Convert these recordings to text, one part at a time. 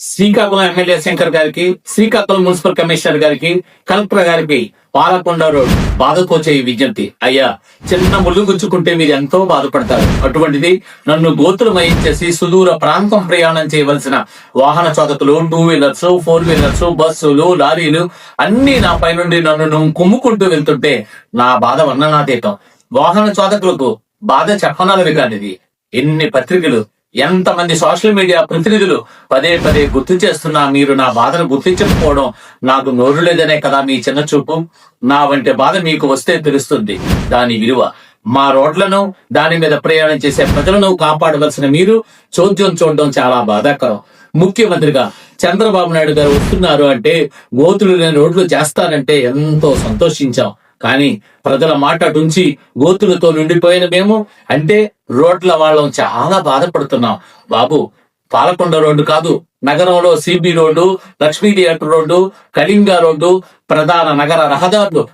Srikakulam MLA Shankar గారికి Srikakulam municipal commissioner గారికి collector గారికి పాలకొండ రోడ్ బాధకోచే ఈ విజ్ఞప్తి. అయ్యా చిన్న ముళ్ళు గుచ్చుకుంటే మీరు ఎంతో బాధపడతారు. అటువంటిది నన్ను గోతులమయించేసి సుదూర ప్రాంతం ప్రయాణం చేయవలసిన వాహన చోదకులు టూ వీలర్స్ ఫోర్ వీలర్స్ బస్సులు లారీలు అన్ని నా పై నుండి నన్ను నువ్వు కుమ్ముకుంటూ వెళ్తుంటే నా బాధ వర్ణనాతీతం. వాహన చోదకులకు బాధ చెప్పనాలవి కానిది. ఎన్ని పత్రికలు ఎంతమంది సోషల్ మీడియా ప్రతినిధులు పదే పదే గుర్తు చేస్తున్నా మీరు నా బాధను గుర్తించకపోవడం నాకు నోరు లేదనే కదా మీ చిన్న చూపు? నా వంటి బాధ మీకు వస్తే తెలుస్తుంది. దాని విలువ. మా రోడ్లను దాని మీద ప్రయాణం చేసే ప్రజలను కాపాడవలసిన మీరు చోద్యం చూడడం చాలా బాధాకరం. ముఖ్యమంత్రిగా చంద్రబాబు నాయుడు గారు వస్తున్నారు అంటే గోతులు లేని రోడ్లు చేస్తారంటే ఎంతో సంతోషించాం. కానీ ప్రజల మాట అటుంచి గోతులతో నిండిపోయిన మేము అంటే రోడ్ల వాళ్ళం చాలా బాధపడుతున్నాం. బాబు పాలకొండ రోడ్డు కాదు నగరంలో CB road Lakshmi theatre road Kalinga road ప్రధాన నగర రహదారులు.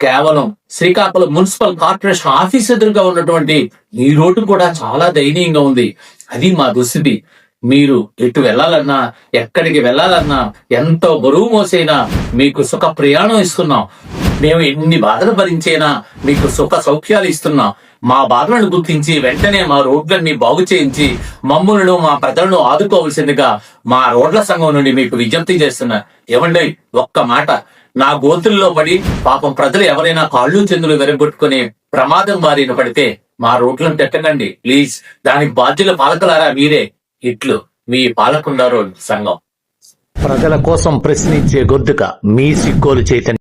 కేవలం శ్రీకాకుళం మున్సిపల్ కార్పొరేషన్ ఆఫీస్ ఎదురుగా ఉన్నటువంటి ఈ రోడ్డు కూడా చాలా దయనీయంగా ఉంది. అది మా దుస్థితి. మీరు ఎటు వెళ్ళాలన్నా ఎక్కడికి వెళ్ళాలన్నా ఎంతో బరువు మోసైనా మీకు సుఖ ప్రయాణం ఇస్తున్నాం. మేము ఎన్ని బాధలు భరించేనా? మీకు సుఖ సౌఖ్యాలు ఇస్తున్నాం. మా బాధలను గుర్తించి వెంటనే మా రోడ్లన్నీ బాగు చేయించి మమ్ములను మా ప్రజలను ఆదుకోవలసిందిగా మా రోడ్ల సంఘం నుండి మీకు విజ్ఞప్తి చేస్తున్నా. ఏమండి ఒక్క మాట. నా గోతుల్లో పడి పాపం ప్రజలు ఎవరైనా కాళ్ళు చెందులు వెరగొట్టుకునే ప్రమాదం బారిన పడితే మా రోడ్లను తెట్టకండి. ప్లీజ్ దానికి బాధ్యుల పాలకులారా మీరే. ఇట్లు మీ పాలకొండ రోడ్ సంఘం. ప్రజల కోసం ప్రశ్నించే గొద్దుక మీ సిక్కోలు చైతన్య.